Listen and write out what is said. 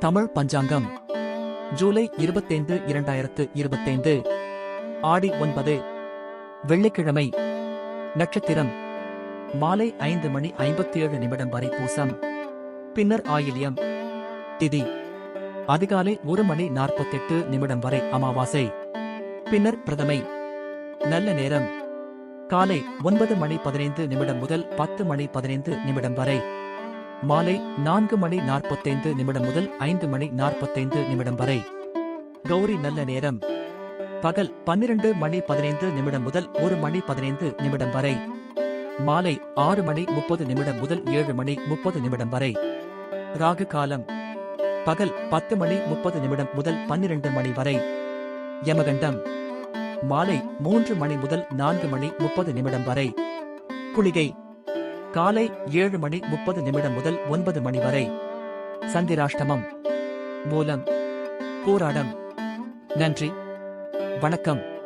தமிழ் பஞ்சாங்கம். ஜூலை இருபத்தைந்து இரண்டாயிரத்து இருபத்தைந்து. ஆடி ஒன்பது வெள்ளிக்கிழமை நட்சத்திரம் மாலை ஐந்து மணி ஐம்பத்தி ஏழு நிமிடம் வரை பூசம். பின்னர் ஆயில்யம் திதி அதிகாலை ஒரு மணி நாற்பத்தெட்டு நிமிடம் வரை அமாவாசை. பின்னர் பிரதமை நல்ல நேரம் காலை ஒன்பது மணி பதினைந்து நிமிடம் முதல் பத்து மணி பதினைந்து நிமிடம் வரை. மாலை நான்கு மணி நாற்பத்தைந்து நிமிடம் முதல் ஐந்து மணி நாற்பத்தைந்து நிமிடம் வரை. கௌரி நல்ல நேரம். பகல் பன்னிரண்டு மணி பதினைந்து நிமிடம் முதல் ஒரு மணி பதினைந்து நிமிடம் வரை. மாலை ஆறு மணி முப்பது நிமிடம் முதல் ஏழு மணி முப்பது நிமிடம் வரை. ராகு காலம். பகல் பத்து மணி முப்பது நிமிடம் முதல் பன்னிரண்டு மணி வரை. யமகண்டம். மாலை மூன்று மணி முதல் நான்கு மணி முப்பது நிமிடம் வரை. குளிகை. காலை ஏழு மணி முப்பது நிமிடம் முதல் ஒன்பது மணி வரை. சந்திராஷ்டமம். மூலம். போராடம். நன்றி. வணக்கம்.